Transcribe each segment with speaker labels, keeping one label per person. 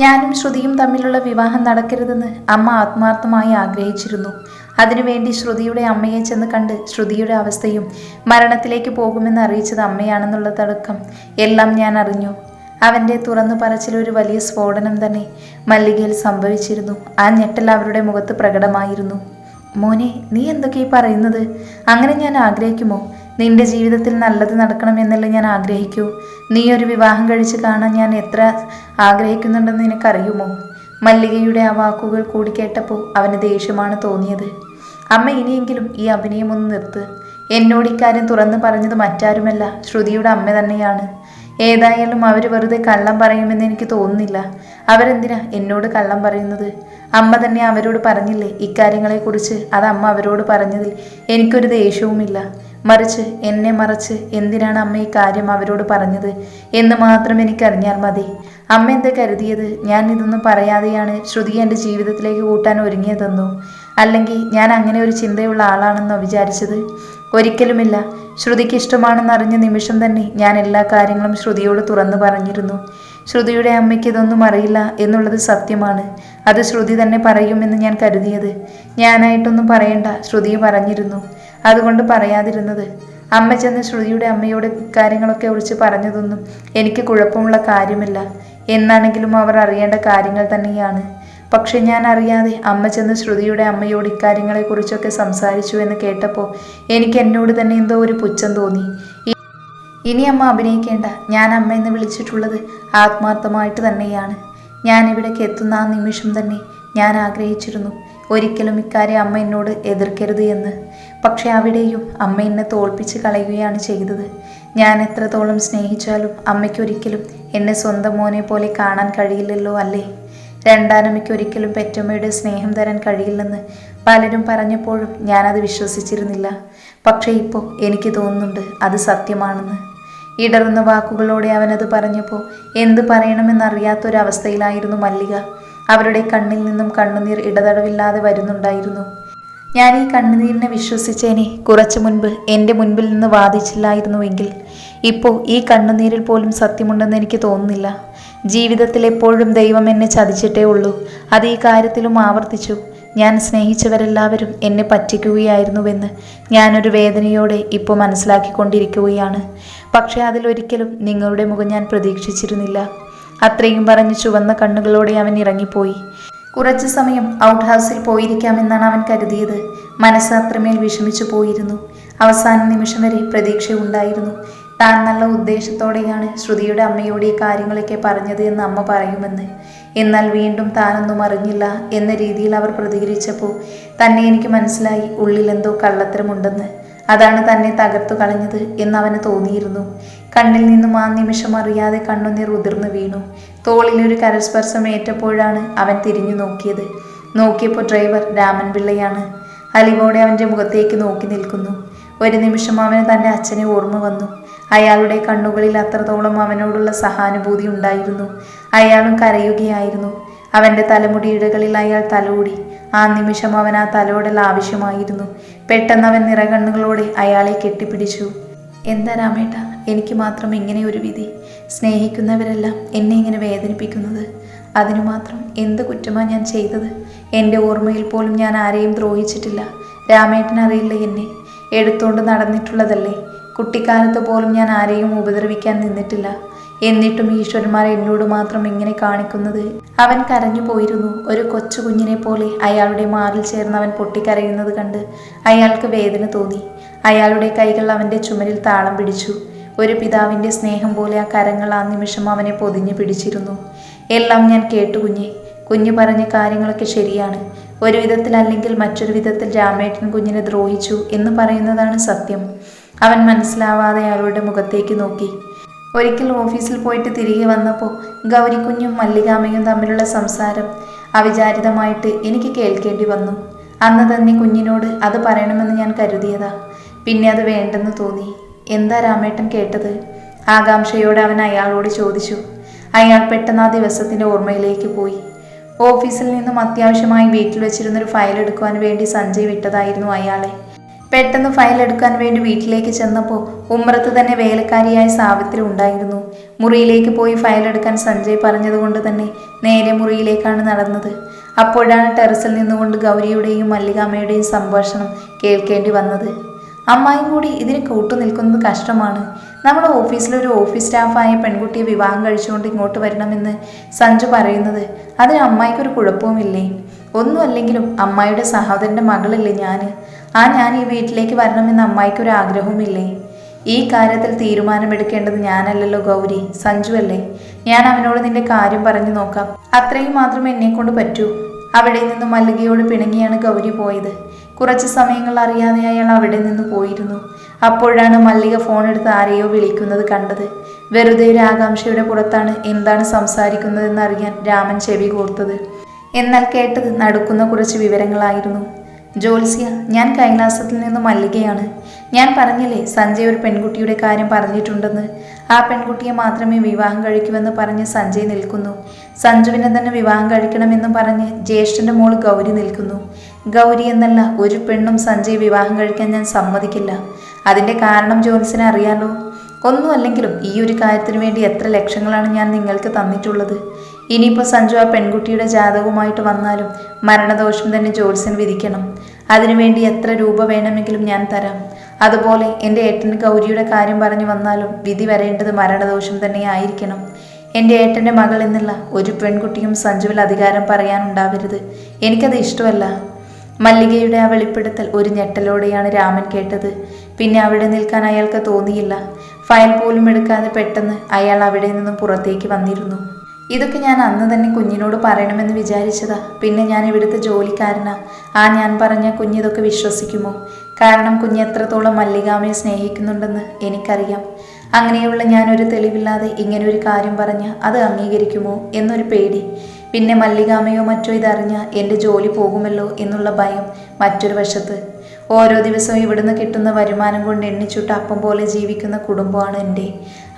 Speaker 1: ഞാനും ശ്രുതിയും തമ്മിലുള്ള വിവാഹം നടക്കരുതെന്ന് അമ്മ ആത്മാർത്ഥമായി ആഗ്രഹിച്ചിരുന്നു. അതിനുവേണ്ടി ശ്രുതിയുടെ അമ്മയെ ചെന്ന് കണ്ട് ശ്രുതിയുടെ അവസ്ഥയും മരണത്തിലേക്ക് പോകുമെന്ന് അറിയിച്ചത് അമ്മയാണെന്നുള്ളതടക്കം എല്ലാം ഞാൻ അറിഞ്ഞു. അവന്റെ തുറന്നു പറച്ചിലൊരു വലിയ സ്ഫോടനം തന്നെ മല്ലികയിൽ സംഭവിച്ചിരുന്നു. ആ ഞെട്ടൽ അവരുടെ മുഖത്ത് പ്രകടമായിരുന്നു. മോനെ നീ എന്തൊക്കെയാ പറയുന്നത്? അങ്ങനെ ഞാൻ ആഗ്രഹിക്കുമോ? നിന്റെ ജീവിതത്തിൽ നല്ലത് നടക്കണമെന്നല്ലേ ഞാൻ ആഗ്രഹിക്കൂ. നീ ഒരു വിവാഹം കഴിച്ച് കാണാൻ ഞാൻ എത്ര ആഗ്രഹിക്കുന്നുണ്ടെന്ന് നിനക്കറിയുമോ? മല്ലികയുടെ ആ വാക്കുകൾ കൂടി കേട്ടപ്പോൾ അവന് ദേഷ്യമാണ് തോന്നിയത്. അമ്മ ഇനിയെങ്കിലും ഈ അഭിനയം ഒന്ന് നിർത്ത്. എന്നോട് ഇക്കാര്യം തുറന്നു പറഞ്ഞത് മറ്റാരുമല്ല ശ്രുതിയുടെ അമ്മ തന്നെയാണ്. ഏതായാലും അവർ വെറുതെ കള്ളം പറയുമെന്ന് എനിക്ക് തോന്നുന്നില്ല. അവരെന്തിനാ എന്നോട് കള്ളം പറയുന്നത്? അമ്മ തന്നെ അവരോട് പറഞ്ഞില്ലേ ഇക്കാര്യങ്ങളെക്കുറിച്ച്? അത് അമ്മ അവരോട് പറഞ്ഞതിൽ എനിക്കൊരു ദേഷ്യവുമില്ല. മറിച്ച് എന്നെ മറച്ച് എന്തിനാണ് അമ്മ ഈ കാര്യം അവരോട് പറഞ്ഞത്? എന്ന് മാത്രം എനിക്കറിഞ്ഞാൽ മതി. അമ്മ എന്താ കരുതിയത്? ഞാൻ ഇതൊന്നും പറയാതെയാണ് ശ്രുതി എന്റെ ജീവിതത്തിലേക്ക് കൂട്ടാൻ ഒരുങ്ങിയതെന്നോ? അല്ലെങ്കിൽ ഞാൻ അങ്ങനെ ഒരു ചിന്തയുള്ള ആളാണെന്നോ വിചാരിച്ചത്? ഒരിക്കലുമില്ല. ശ്രുതിക്ക് ഇഷ്ടമാണെന്ന് അറിഞ്ഞ നിമിഷം തന്നെ ഞാൻ എല്ലാ കാര്യങ്ങളും ശ്രുതിയോട് തുറന്നു പറഞ്ഞിരുന്നു. ശ്രുതിയുടെ അമ്മയ്ക്ക് ഇതൊന്നും അറിയില്ല എന്നുള്ളത് സത്യമാണ്. അത് ശ്രുതി തന്നെ പറയുമെന്ന് ഞാൻ കരുതിയത്. ഞാനായിട്ടൊന്നും പറയണ്ട ശ്രുതി പറഞ്ഞിരുന്നു. അതുകൊണ്ട് പറയാതിരുന്നത്. അമ്മ ചെന്ന് ശ്രുതിയുടെ അമ്മയോട് കാര്യങ്ങളൊക്കെ ഒഴിച്ച് പറഞ്ഞതൊന്നും എനിക്ക് കുഴപ്പമുള്ള കാര്യമില്ല. എന്നാണെങ്കിലും അവർ അറിയേണ്ട കാര്യങ്ങൾ തന്നെയാണ്. പക്ഷെ ഞാൻ അറിയാതെ അമ്മ ചെന്ന് ശ്രുതിയുടെ അമ്മയോട് ഇക്കാര്യങ്ങളെക്കുറിച്ചൊക്കെ സംസാരിച്ചു എന്ന് കേട്ടപ്പോൾ എനിക്ക് എന്നോട് തന്നെ എന്തോ ഒരു പുച്ഛം തോന്നി. ഇനി അമ്മ അഭിനയിക്കേണ്ട. ഞാൻ അമ്മ എന്ന് വിളിച്ചിട്ടുള്ളത് ആത്മാർത്ഥമായിട്ട് തന്നെയാണ്. ഞാൻ ഇവിടേക്ക് എത്തുന്ന ആ നിമിഷം തന്നെ ഞാൻ ആഗ്രഹിച്ചിരുന്നു. ഒരിക്കലും ഇക്കാര്യം അമ്മ എന്നോട് എതിർക്കരുത് എന്ന്. പക്ഷെ അവിടെയും അമ്മ എന്നെ തോൽപ്പിച്ച് കളയുകയാണ് ചെയ്തത്. ഞാൻ എത്രത്തോളം സ്നേഹിച്ചാലും അമ്മയ്ക്കൊരിക്കലും എന്നെ സ്വന്തം മോനെ പോലെ കാണാൻ കഴിയില്ലല്ലോ അല്ലേ? രണ്ടാനമ്മയ്ക്കൊരിക്കലും പെറ്റമ്മയുടെ സ്നേഹം തരാൻ കഴിയില്ലെന്ന് പലരും പറഞ്ഞപ്പോഴും ഞാനത് വിശ്വസിച്ചിരുന്നില്ല. പക്ഷേ ഇപ്പോൾ എനിക്ക് തോന്നുന്നുണ്ട് അത് സത്യമാണെന്ന്. ഇടറുന്ന വാക്കുകളോടെ അവനത് പറഞ്ഞപ്പോൾ എന്ത് പറയണമെന്നറിയാത്തൊരവസ്ഥയിലായിരുന്നു മല്ലിക. അവരുടെ കണ്ണിൽ നിന്നും കണ്ണുനീർ ഇടതടവില്ലാതെ വരുന്നുണ്ടായിരുന്നു. ഞാൻ ഈ കണ്ണുനീരിനെ വിശ്വസിച്ചേനെ. കുറച്ചു മുൻപ് എന്റെ മുൻപിൽ നിന്ന് വാദിച്ചില്ലായിരുന്നുവെങ്കിൽ ഇപ്പോൾ ഈ കണ്ണുനീരിൽ പോലും സത്യമുണ്ടെന്ന് എനിക്ക് തോന്നുന്നില്ല. ജീവിതത്തിൽ എപ്പോഴും ദൈവം എന്നെ ചതിച്ചിട്ടേ ഉള്ളൂ. അത് ഈ കാര്യത്തിലും ആവർത്തിച്ചു. ഞാൻ സ്നേഹിച്ചവരെല്ലാവരും എന്നെ പറ്റിക്കുകയായിരുന്നുവെന്ന് ഞാനൊരു വേദനയോടെ ഇപ്പോൾ മനസ്സിലാക്കിക്കൊണ്ടിരിക്കുകയാണ്. പക്ഷേ അതിലൊരിക്കലും നിങ്ങളുടെ മുഖം ഞാൻ പ്രതീക്ഷിച്ചിരുന്നില്ല. അത്രയും പറഞ്ഞ് ചുവന്ന കണ്ണുകളോടെ അവൻ ഇറങ്ങിപ്പോയി. കുറച്ചു സമയം ഔട്ട് ഹൗസിൽ പോയിരിക്കാമെന്നാണ് അവൻ കരുതിയത്. മനസ്സ് അത്രമേൽ വിഷമിച്ചു പോയിരുന്നു. അവസാന നിമിഷം വരെ പ്രതീക്ഷയുണ്ടായിരുന്നു. താൻ നല്ല ഉദ്ദേശത്തോടെയാണ് ശ്രുതിയുടെ അമ്മയോട് ഈ കാര്യങ്ങളൊക്കെ പറഞ്ഞത് എന്ന് അമ്മ പറയുമെന്ന്. എന്നാൽ വീണ്ടും താനൊന്നും അറിഞ്ഞില്ല എന്ന രീതിയിൽ അവർ പ്രതികരിച്ചപ്പോൾ തന്നെ എനിക്ക് മനസ്സിലായി ഉള്ളിലെന്തോ കള്ളത്തരമുണ്ടെന്ന്. അതാണ് തന്നെ തകർത്തു കളഞ്ഞത് എന്ന് അവന് തോന്നിയിരുന്നു. കണ്ണിൽ നിന്നും ആ നിമിഷം അറിയാതെ കണ്ണുനീർ ഉതിർന്നു വീണു. തോളിലൊരു കരസ്പർശം ഏറ്റപ്പോഴാണ് അവൻ തിരിഞ്ഞു നോക്കിയത്. നോക്കിയപ്പോൾ ഡ്രൈവർ രാമൻ പിള്ളയാണ്. അലിവോടെ അവന്റെ മുഖത്തേക്ക് നോക്കി നിൽക്കുന്നു. ഒരു നിമിഷം അവന് തന്റെ അച്ഛനെ ഓർമ്മ വന്നു. അയാളുടെ കണ്ണുകളിൽ അത്രത്തോളം അവനോടുള്ള സഹാനുഭൂതി ഉണ്ടായിരുന്നു. അയാളും കരയുകയായിരുന്നു. അവന്റെ തലമുടി തലമുടിയിടകളിൽ അയാൾ തലോടി. ആ നിമിഷം അവൻ ആ തലോടൽ ആവശ്യമായിരുന്നു. പെട്ടെന്ന് അവൻ നിറകണ്ണുകളോടെ അയാളെ കെട്ടിപ്പിടിച്ചു. എന്താ രാമേട്ട? എനിക്ക് മാത്രം ഇങ്ങനെ ഒരു വിധി. സ്നേഹിക്കുന്നവരെല്ലാം എന്നെ ഇങ്ങനെ വേദനിപ്പിക്കുന്നത്. അതിനു മാത്രം എന്ത് കുറ്റമാണ് ഞാൻ ചെയ്തത്? എന്റെ ഓർമ്മയിൽ പോലും ഞാൻ ആരെയും ദ്രോഹിച്ചിട്ടില്ല. രാമേട്ടൻ അറിയില്ല എന്നെ. എടുത്തുകൊണ്ട് നടന്നിട്ടുള്ളതല്ലേ? കുട്ടിക്കാലത്ത് പോലും ഞാൻ ആരെയും ഉപദ്രവിക്കാൻ നിന്നിട്ടില്ല. എന്നിട്ടും ഈശ്വരന്മാർ എന്നോട് മാത്രം ഇങ്ങനെ കാണിക്കുന്നത്. അവൻ കരഞ്ഞു പോയിരുന്നു. ഒരു കൊച്ചു കുഞ്ഞിനെ പോലെ അയാളുടെ മാറിൽ ചേർന്ന് അവൻ പൊട്ടിക്കരയുന്നത് കണ്ട് അയാൾക്ക് വേദന തോന്നി. അയാളുടെ കൈകൾ അവന്റെ ചുമരിൽ താളം പിടിച്ചു. ഒരു പിതാവിന്റെ സ്നേഹം പോലെ ആ കരങ്ങൾ ആ നിമിഷം അവനെ പൊതിഞ്ഞു പിടിച്ചിരുന്നു. എല്ലാം ഞാൻ കേട്ടു കുഞ്ഞെ. കുഞ്ഞ് പറഞ്ഞ കാര്യങ്ങളൊക്കെ ശരിയാണ്. ഒരു വിധത്തിൽ അല്ലെങ്കിൽ മറ്റൊരു വിധത്തിൽ രാമേട്ടൻ കുഞ്ഞിനെ ദ്രോഹിച്ചു എന്ന് പറയുന്നതാണ് സത്യം. അവൻ മനസ്സിലാവാതെ അയാളുടെ മുഖത്തേക്ക് നോക്കി. ഒരിക്കൽ ഓഫീസിൽ പോയിട്ട് തിരികെ വന്നപ്പോൾ ഗൗരിക്കുഞ്ഞും മല്ലികാമയും തമ്മിലുള്ള സംസാരം അവിചാരിതമായിട്ട് എനിക്ക് കേൾക്കേണ്ടി വന്നു. അന്ന് തന്നെ കുഞ്ഞിനോട് അത് പറയണമെന്ന് ഞാൻ കരുതിയതാ. പിന്നെ അത് വേണ്ടെന്ന് തോന്നി. എന്താ രാമേട്ടൻ കേട്ടത്? ആകാംക്ഷയോടെ അവൻ അയാളോട് ചോദിച്ചു. അയാൾ പെട്ടെന്ന് ആ ദിവസത്തിന്റെ ഓർമ്മയിലേക്ക് പോയി. ഓഫീസിൽ നിന്നും അത്യാവശ്യമായി വീട്ടിൽ വെച്ചിരുന്നൊരു ഫയൽ എടുക്കുവാൻ വേണ്ടി സഞ്ജയ് വിട്ടതായിരുന്നു അയാളെ. പെട്ടെന്ന് ഫയൽ എടുക്കാൻ വേണ്ടി വീട്ടിലേക്ക് ചെന്നപ്പോൾ ഉമ്രത്ത് തന്നെ വേലക്കാരിയായ സാവിത്രി ഉണ്ടായിരുന്നു. മുറിയിലേക്ക് പോയി ഫയൽ എടുക്കാൻ സഞ്ജയ് പറഞ്ഞതുകൊണ്ട് തന്നെ നേരെ മുറിയിലേക്കാണ് നടന്നത്. അപ്പോഴാണ് ടെറസിൽ നിന്നുകൊണ്ട് ഗൗരിയുടെയും മല്ലികാമ്മയുടെയും സംഭാഷണം കേൾക്കേണ്ടി വന്നത്. അമ്മായും കൂടി ഇതിന് കൂട്ടു നിൽക്കുന്നത് കഷ്ടമാണ്. നമ്മുടെ ഓഫീസിലൊരു ഓഫീസ് സ്റ്റാഫായ പെൺകുട്ടിയെ വിവാഹം കഴിച്ചുകൊണ്ട് ഇങ്ങോട്ട് വരണമെന്ന് സഞ്ജു പറയുന്നത് അതിന് അമ്മായിക്കൊരു കുഴപ്പവുമില്ലേ? ഒന്നും അല്ലെങ്കിലും അമ്മായിയുടെ സഹോദരന്റെ മകളല്ലേ ഞാൻ ആ ഞാൻ ഈ വീട്ടിലേക്ക് വരണമെന്ന് അമ്മായിക്കൊരു ആഗ്രഹവുമില്ലേ ഈ കാര്യത്തിൽ തീരുമാനമെടുക്കേണ്ടത് ഞാനല്ലല്ലോ ഗൗരി സഞ്ജു അല്ലേ ഞാൻ അവനോട് നിന്റെ കാര്യം പറഞ്ഞു നോക്കാം. അത്രയും മാത്രം എന്നെ കൊണ്ട് പറ്റൂ. അവിടെ നിന്ന് മല്ലികയോട് പിണങ്ങിയാണ് ഗൗരി പോയത്. കുറച്ച് സമയങ്ങൾ അറിയാതെ അയാൾ അവിടെ നിന്ന് പോയിരുന്നു. അപ്പോഴാണ് മല്ലിക ഫോൺ എടുത്ത് ആരെയോ വിളിക്കുന്നത് കണ്ടത്. വെറുതെ ഒരു ആകാംക്ഷയുടെ പുറത്താണ് എന്താണ് സംസാരിക്കുന്നതെന്ന് അറിയാൻ രാമൻ ചെവി കോർത്തത്. എന്നാൽ കേട്ടത് നടക്കുന്ന കുറച്ച് വിവരങ്ങളായിരുന്നു. ജോത്സ്യ ഞാൻ കൈലാസത്തിൽ നിന്ന് മല്ലികയാണ്. ഞാൻ പറഞ്ഞില്ലേ സഞ്ജയ് ഒരു പെൺകുട്ടിയുടെ കാര്യം പറഞ്ഞിട്ടുണ്ടെന്ന്. ആ പെൺകുട്ടിയെ മാത്രമേ വിവാഹം കഴിക്കുമെന്ന് പറഞ്ഞ് സഞ്ജയ് നിൽക്കുന്നു. സഞ്ജുവിനെ തന്നെ വിവാഹം കഴിക്കണമെന്ന് പറഞ്ഞ് ജ്യേഷ്ഠന്റെ മോൾ ഗൗരി നിൽക്കുന്നു. ഗൗരി എന്നല്ല ഒരു പെണ്ണും സഞ്ജയ് വിവാഹം കഴിക്കാൻ ഞാൻ സമ്മതിക്കില്ല. അതിന്റെ കാരണം ജോത്സ്യനെ അറിയാലോ? ഒന്നുമല്ലെങ്കിലും ഈ ഒരു കാര്യത്തിന് വേണ്ടി എത്ര ലക്ഷങ്ങളാണ് ഞാൻ നിങ്ങൾക്ക് തന്നിട്ടുള്ളത്? ഇനിയിപ്പോൾ സഞ്ജു ആ പെൺകുട്ടിയുടെ ജാതകവുമായിട്ട് വന്നാലും മരണദോഷം തന്നെ ജോത്സ്യൻ വിധിക്കണം. അതിനുവേണ്ടി എത്ര രൂപ വേണമെങ്കിലും ഞാൻ തരാം. അതുപോലെ എന്റെ ഏട്ടൻ ഗൗരിയുടെ കാര്യം പറഞ്ഞു വന്നാലും വിധി വരേണ്ടത് മരണദോഷം തന്നെ ആയിരിക്കണം. എന്റെ ഏട്ടന്റെ മകൾ എന്നുള്ള ഒരു പെൺകുട്ടിയും സഞ്ജുവിൽ അധികാരം പറയാനുണ്ടാവരുത്. എനിക്കത് ഇഷ്ടമല്ല. മല്ലികയുടെ ആ വെളിപ്പെടുത്തൽ ഒരു ഞെട്ടലോടെയാണ് രാമൻ കേട്ടത്. പിന്നെ അവിടെ നിൽക്കാൻ അയാൾക്ക് തോന്നിയില്ല. ഫയൽ പോലും എടുക്കാതെ പെട്ടെന്ന് അയാൾ അവിടെ നിന്നും പുറത്തേക്ക് വന്നിരുന്നു. ഇതൊക്കെ ഞാൻ അന്ന് തന്നെ കുഞ്ഞിനോട് പറയണമെന്ന് വിചാരിച്ചതാ. പിന്നെ ഞാൻ ഇവിടുത്തെ ജോലിക്കാരനാ. ആ ഞാൻ പറഞ്ഞ കുഞ്ഞിതൊക്കെ വിശ്വസിക്കുമോ? കാരണം കുഞ്ഞ് എത്രത്തോളം മല്ലികാമയെ സ്നേഹിക്കുന്നുണ്ടെന്ന് എനിക്കറിയാം. അങ്ങനെയുള്ള ഞാനൊരു തെളിവില്ലാതെ ഇങ്ങനെ ഒരു കാര്യം പറഞ്ഞ അത് അംഗീകരിക്കുമോ എന്നൊരു പേടി. പിന്നെ മല്ലികാമയോ മറ്റോ ഇതറിഞ്ഞ എന്റെ ജോലി പോകുമല്ലോ എന്നുള്ള ഭയം മറ്റൊരു വശത്ത്. ഓരോ ദിവസവും ഇവിടുന്ന് കിട്ടുന്ന വരുമാനം കൊണ്ട് എണ്ണിച്ചുട്ട് അപ്പം പോലെ ജീവിക്കുന്ന കുടുംബമാണ് എന്റെ.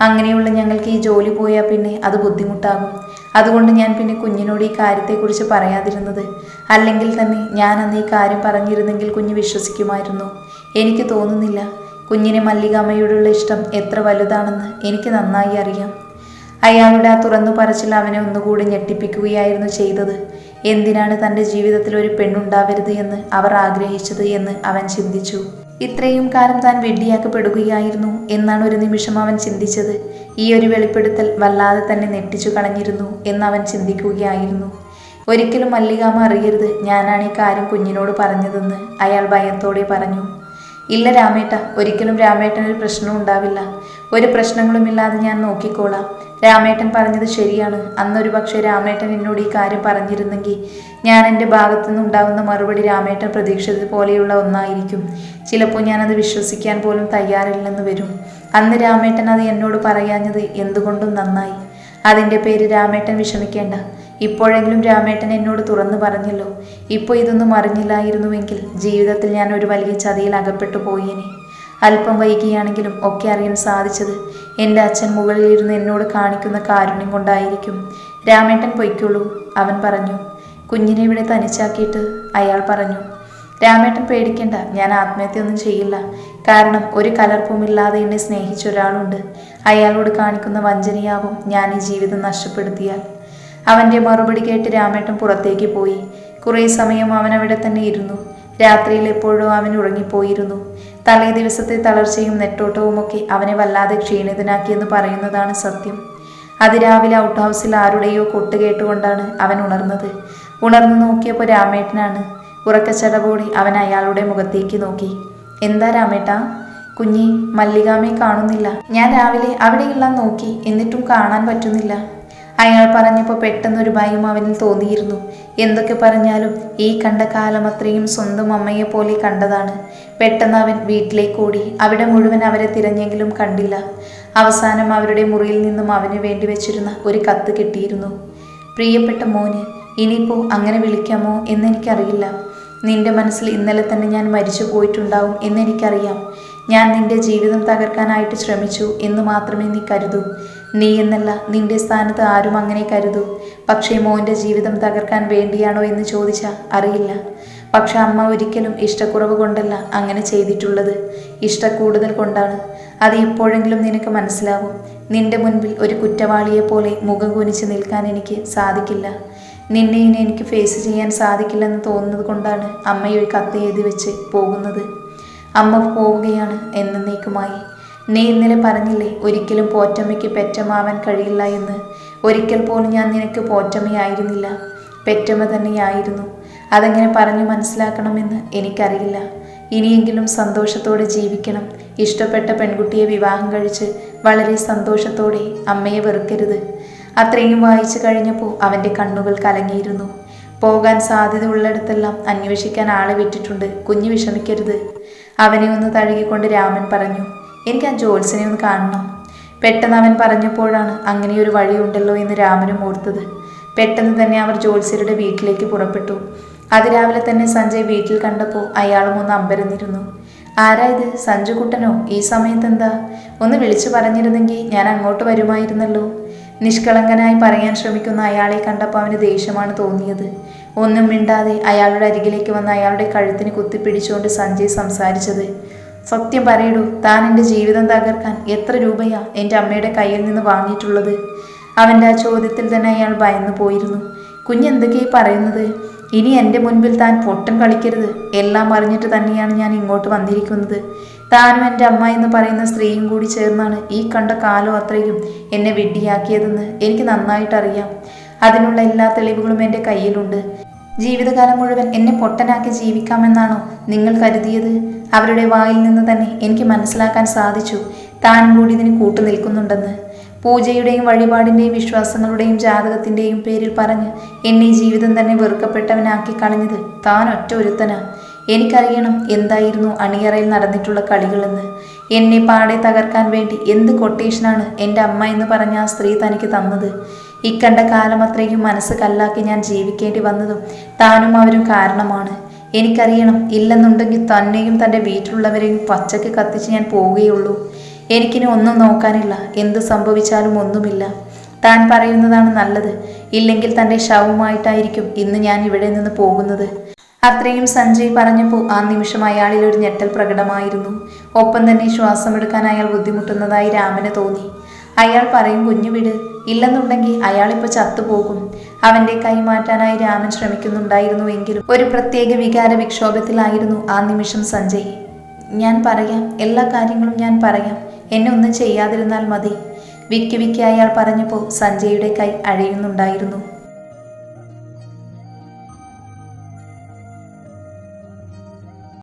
Speaker 1: അങ്ങനെയുള്ള ഞങ്ങൾക്ക് ഈ ജോലി പോയാൽ പിന്നെ അത് ബുദ്ധിമുട്ടാകും. അതുകൊണ്ട് ഞാൻ പിന്നെ കുഞ്ഞിനോട് ഈ കാര്യത്തെക്കുറിച്ച് പറയാതിരുന്നത്. അല്ലെങ്കിൽ തന്നെ ഞാൻ അന്ന് ഈ കാര്യം പറഞ്ഞിരുന്നെങ്കിൽ കുഞ്ഞ് വിശ്വസിക്കുമായിരുന്നു. എനിക്ക് തോന്നുന്നില്ല കുഞ്ഞിനെ മല്ലികാമ്മയോടുള്ള ഇഷ്ടം എത്ര വലുതാണെന്ന് എനിക്ക് നന്നായി അറിയാം. അയാളുടെ ആ തുറന്നു പറച്ചിൽ അവനെ ഒന്നുകൂടി ഞെട്ടിപ്പിക്കുകയായിരുന്നു ചെയ്തത്. എന്തിനാണ് തന്റെ ജീവിതത്തിൽ ഒരു പെണ്ണുണ്ടാവരുത് എന്ന് അവർ ആഗ്രഹിച്ചത് എന്ന് അവൻ ചിന്തിച്ചു. ഇത്രയും കാലം താൻ വെടിയാക്കപ്പെടുകയായിരുന്നു എന്നാണ് ഒരു നിമിഷം അവൻ ചിന്തിച്ചത്. ഈ ഒരു വെളിപ്പെടുത്തൽ വല്ലാതെ തന്നെ നെട്ടിച്ചു കളഞ്ഞിരുന്നു എന്ന് അവൻ ചിന്തിക്കുകയായിരുന്നു. ഒരിക്കലും മല്ലികാമ അറിയരുത് ഞാനാണ് ഈ കാര്യം കുഞ്ഞിനോട് പറഞ്ഞതെന്ന് അയാൾ ഭയത്തോടെ പറഞ്ഞു. ഇല്ല രാമേട്ട ഒരിക്കലും രാമേട്ടനൊരു പ്രശ്നവും ഉണ്ടാവില്ല. ഒരു പ്രശ്നങ്ങളുമില്ലാതെ ഞാൻ നോക്കിക്കോളാം. രാമേട്ടൻ പറഞ്ഞത് ശരിയാണ്. അന്നൊരു പക്ഷേ രാമേട്ടൻ എന്നോട് ഈ കാര്യം പറഞ്ഞിരുന്നെങ്കിൽ ഞാൻ എന്റെ ഭാഗത്തു നിന്നുണ്ടാകുന്ന മറുപടി രാമേട്ടൻ പ്രതീക്ഷിച്ചത് പോലെയുള്ള ഒന്നായിരിക്കും. ചിലപ്പോൾ ഞാനത് വിശ്വസിക്കാൻ പോലും തയ്യാറില്ലെന്ന് വരും. അന്ന് രാമേട്ടൻ അത് എന്നോട് പറയാഞ്ഞത് എന്തുകൊണ്ടും നന്നായി. അതിന്റെ പേര് രാമേട്ടൻ വിഷമിക്കേണ്ട. ഇപ്പോഴെങ്കിലും രാമേട്ടൻ എന്നോട് തുറന്നു പറഞ്ഞല്ലോ. ഇപ്പോൾ ഇതൊന്നും അറിഞ്ഞില്ലായിരുന്നുവെങ്കിൽ ജീവിതത്തിൽ ഞാൻ ഒരു വലിയ ചതിയിൽ അകപ്പെട്ടു പോയേനെ. അല്പം വൈകിയാണെങ്കിലും ഒക്കെ അറിയാൻ സാധിച്ചത് എന്റെ അച്ഛൻ മുകളിലിരുന്ന് എന്നോട് കാണിക്കുന്ന കാരുണ്യം കൊണ്ടായിരിക്കും. രാമേട്ടൻ പൊയ്ക്കുള്ളൂ അവൻ പറഞ്ഞു. കുഞ്ഞിനെ ഇവിടെ തനിച്ചാക്കിയിട്ട് അയാൾ പറഞ്ഞു. രാമേട്ടൻ പേടിക്കേണ്ട ഞാൻ ആത്മഹത്യയൊന്നും ചെയ്യില്ല. കാരണം ഒരു കലർപ്പുമില്ലാതെ എന്നെ സ്നേഹിച്ച ഒരാളുണ്ട്. അയാളോട് കാണിക്കുന്ന വഞ്ചനയാവും ഞാൻ ഈ ജീവിതം നഷ്ടപ്പെടുത്തിയാൽ. അവന്റെ മറുപടി കേട്ട് രാമേട്ടൻ പുറത്തേക്ക് പോയി. കുറേ സമയം അവൻ അവിടെ തന്നെ ഇരുന്നു. രാത്രിയിൽ എപ്പോഴും അവൻ ഉറങ്ങിപ്പോയിരുന്നു. തലേ ദിവസത്തെ തളർച്ചയും നെട്ടോട്ടവുമൊക്കെ അവനെ വല്ലാതെ ക്ഷീണിതനാക്കിയെന്ന് പറയുന്നതാണ് സത്യം. അതിരാവിലെ ഔട്ട് ഹൗസിൽ ആരുടെയോ കൊട്ട് കേട്ടുകൊണ്ടാണ് അവൻ ഉണർന്നത്. ഉണർന്നു നോക്കിയപ്പോൾ രാമേട്ടനാണ്. ഉറക്കച്ചടവോടെ അവൻ അയാളുടെ മുഖത്തേക്ക് നോക്കി. എന്താ രാമേട്ടാ? കുഞ്ഞി മല്ലികാമയെ കാണുന്നില്ല. ഞാൻ രാവിലെ അവിടെയെല്ലാം നോക്കി എന്നിട്ടും കാണാൻ പറ്റുന്നില്ല. അയാൾ പറഞ്ഞപ്പോൾ പെട്ടെന്നൊരു ഭയം അവനിൽ തോന്നിയിരുന്നു. എന്തൊക്കെ പറഞ്ഞാലും ഈ കണ്ട കാലം അത്രയും സ്വന്തം അമ്മയെ പോലെ കണ്ടതാണ്. പെട്ടെന്ന് അവൻ വീട്ടിലേക്ക് ഓടി. അവിടെ മുഴുവൻ അവരെ തിരഞ്ഞെങ്കിലും കണ്ടില്ല. അവസാനം അവരുടെ മുറിയിൽ നിന്നും അവന് വേണ്ടി വെച്ചിരുന്ന ഒരു കത്ത് കിട്ടിയിരുന്നു. പ്രിയപ്പെട്ട മോന് ഇനിയിപ്പോൾ അങ്ങനെ വിളിക്കാമോ എന്നെനിക്കറിയില്ല. നിന്റെ മനസ്സിൽ ഇന്നലെ തന്നെ ഞാൻ മരിച്ചു പോയിട്ടുണ്ടാവും എന്നെനിക്കറിയാം. ഞാൻ നിന്റെ ജീവിതം തകർക്കാനായിട്ട് ശ്രമിച്ചു എന്ന് മാത്രമേ നീ കരുതൂ. നീ എന്നല്ല നിന്റെ സ്ഥാനത്ത് ആരും അങ്ങനെ കരുതൂ. പക്ഷേ മോന്റെ ജീവിതം തകർക്കാൻ വേണ്ടിയാണോ എന്ന് ചോദിച്ചാൽ അറിയില്ല. പക്ഷെ അമ്മ ഒരിക്കലും ഇഷ്ടക്കുറവ് കൊണ്ടല്ല അങ്ങനെ ചെയ്തിട്ടുള്ളത്. ഇഷ്ടക്കൂടുതൽ കൊണ്ടാണ്. അത് എപ്പോഴെങ്കിലും നിനക്ക് മനസ്സിലാവും. നിന്റെ മുൻപിൽ ഒരു കുറ്റവാളിയെ പോലെ മുഖം കുനിച്ച് നിൽക്കാൻ എനിക്ക് സാധിക്കില്ല. നിന്നെ ഇനി എനിക്ക് ഫേസ് ചെയ്യാൻ സാധിക്കില്ലെന്ന് തോന്നുന്നത് കൊണ്ടാണ് അമ്മയൊരു കത്ത് എഴുതി വെച്ച് പോകുന്നത്. അമ്മ പോവുകയാണ് എന്നേക്കുമായി. നീ ഇന്നലെ പറഞ്ഞില്ലേ ഒരിക്കലും പോറ്റമ്മയ്ക്ക് പെറ്റമാവാൻ കഴിയില്ല എന്ന്. ഒരിക്കൽ പോലും ഞാൻ നിനക്ക് പോറ്റമ്മയായിരുന്നില്ല. പെറ്റമ്മ തന്നെയായിരുന്നു. അതെങ്ങനെ പറഞ്ഞു മനസ്സിലാക്കണമെന്ന് എനിക്കറിയില്ല. ഇനിയെങ്കിലും സന്തോഷത്തോടെ ജീവിക്കണം. ഇഷ്ടപ്പെട്ട പെൺകുട്ടിയെ വിവാഹം കഴിച്ച് വളരെ സന്തോഷത്തോടെ അമ്മയെ വെറുക്കരുത്. അത്രയും വായിച്ചു കഴിഞ്ഞപ്പോൾ അവന്റെ കണ്ണുകൾ കലങ്ങിയിരുന്നു. പോകാൻ സാധ്യത ഉള്ളിടത്തെല്ലാം അന്വേഷിക്കാൻ ആളെ വിട്ടിട്ടുണ്ട്. കുഞ്ഞു വിഷമിക്കരുത്. അവനെ ഒന്ന് തഴുകിക്കൊണ്ട് രാമൻ പറഞ്ഞു എനിക്ക് ആ ജോത്സനെ ഒന്ന് കാണണം. പെട്ടെന്ന് അവൻ പറഞ്ഞപ്പോഴാണ് അങ്ങനെയൊരു വഴിയുണ്ടല്ലോ എന്ന് രാമനും ഓർത്തത്. പെട്ടെന്ന് തന്നെ അവർ ജോത്സ്യരുടെ വീട്ടിലേക്ക് പുറപ്പെട്ടു. അതിരാവിലെ തന്നെ സഞ്ജയ് വീട്ടിൽ കണ്ടപ്പോൾ അയാളും ഒന്ന് അമ്പരന്നിരുന്നു. ആരാ ഇത് സഞ്ജുകുട്ടനോ ഈ സമയത്ത് എന്താ? ഒന്ന് വിളിച്ചു പറഞ്ഞിരുന്നെങ്കിൽ ഞാൻ അങ്ങോട്ട് വരുമായിരുന്നല്ലോ. നിഷ്കളങ്കനായി പറയാൻ ശ്രമിക്കുന്ന അയാളെ കണ്ടപ്പോൾ അവന് ദേഷ്യമാണ് തോന്നിയത്. ഒന്നും മിണ്ടാതെ അയാളുടെ അരികിലേക്ക് വന്ന് അയാളുടെ കഴുത്തിന് കുത്തിപ്പിടിച്ചുകൊണ്ട് സഞ്ജയ് സംസാരിച്ചത് സത്യം പറയടൂ താൻ എന്റെ ജീവിതം തകർക്കാൻ എത്ര രൂപയാ എന്റെ അമ്മയുടെ കയ്യിൽ നിന്ന് വാങ്ങിയിട്ടുള്ളത്? അവന്റെ ആ ചോദ്യത്തിൽ തന്നെ അയാൾ ഭയന്നു പോയിരുന്നു. കുഞ്ഞെന്തൊക്കെയായി പറയുന്നത്? ഇനി എന്റെ മുൻപിൽ താൻ പൊട്ടൻ കളിക്കരുത്. എല്ലാം അറിഞ്ഞിട്ട് തന്നെയാണ് ഞാൻ ഇങ്ങോട്ട് വന്നിരിക്കുന്നത്. താനും എന്റെ അമ്മ എന്ന് പറയുന്ന സ്ത്രീയും കൂടി ചേർന്നാണ് ഈ കണ്ട കാലം അത്രയും എന്നെ വിഡ്ഢിയാക്കിയതെന്ന് എനിക്ക് നന്നായിട്ടറിയാം. അതിനുള്ള എല്ലാ തെളിവുകളും എന്റെ കയ്യിലുണ്ട്. ജീവിതകാലം മുഴുവൻ എന്നെ പൊട്ടനാക്കി ജീവിക്കാമെന്നാണോ നിങ്ങൾ കരുതിയത്? അവരുടെ വായിൽ നിന്ന് തന്നെ എനിക്ക് മനസ്സിലാക്കാൻ സാധിച്ചു. താൻ കൂടി ഇതിന് കൂട്ടു നിൽക്കുന്നുണ്ടെന്ന്. പൂജയുടെയും വഴിപാടിന്റെയും വിശ്വാസങ്ങളുടെയും ജാതകത്തിന്റെയും പേരിൽ പറഞ്ഞ് എന്നെ ജീവിതം തന്നെ വെറുക്കപ്പെട്ടവനാക്കി കളഞ്ഞത് താൻ ഒറ്റ ഒരുത്തനാ. എനിക്കറിയണം എന്തായിരുന്നു അണിയറയിൽ നടന്നിട്ടുള്ള കളികളെന്ന്. എന്നെ പാടെ തകർക്കാൻ വേണ്ടി എന്ത് കൊട്ടേഷനാണ് എന്റെ അമ്മ എന്ന് പറഞ്ഞ ആ സ്ത്രീ തനിക്ക് തന്നത്. ഇക്കണ്ട കാലം അത്രയും മനസ്സ് കല്ലാക്കി ഞാൻ ജീവിക്കേണ്ടി വന്നതും താനും അവരും കാരണമാണ്. എനിക്കറിയണം. ഇല്ലെന്നുണ്ടെങ്കിൽ തന്നെയും തന്റെ വീട്ടിലുള്ളവരെയും പച്ചക്ക് കത്തിച്ച് ഞാൻ പോവുകയുള്ളൂ. എനിക്കിനി ഒന്നും നോക്കാനില്ല. എന്ത് സംഭവിച്ചാലും ഒന്നുമില്ല. താൻ പറയുന്നതാണ് നല്ലത്. ഇല്ലെങ്കിൽ തന്റെ ശവമായിട്ടായിരിക്കും ഇന്ന് ഞാൻ ഇവിടെ നിന്ന് പോകുന്നത്. അത്രയും സഞ്ജയ് പറഞ്ഞപ്പോൾ ആ നിമിഷം അയാളിൽ ഒരു ഞെട്ടൽ പ്രകടമായിരുന്നു. ഒപ്പം തന്നെ ശ്വാസമെടുക്കാൻ അയാൾ ബുദ്ധിമുട്ടുന്നതായി രാമന് തോന്നി. അയാൾ പറയും കുഞ്ഞു വിട്. ഇല്ലെന്നുണ്ടെങ്കിൽ അയാളിപ്പോൾ ചത്തുപോകും അവന്റെ കൈമാറ്റാനായി രാമൻ ശ്രമിക്കുന്നുണ്ടായിരുന്നുവെങ്കിലും ഒരു പ്രത്യേക വികാര വിക്ഷോഭത്തിലായിരുന്നു ആ നിമിഷം സഞ്ജയ്. ഞാൻ പറയാം എല്ലാ കാര്യങ്ങളും ഞാൻ പറയാം. എന്നെ ഒന്നും ചെയ്യാതിരുന്നാൽ മതി. വിക്കി വിക്കി അയാൾ പറഞ്ഞപ്പോൾ സഞ്ജയുടെ കൈ അഴയുന്നുണ്ടായിരുന്നു.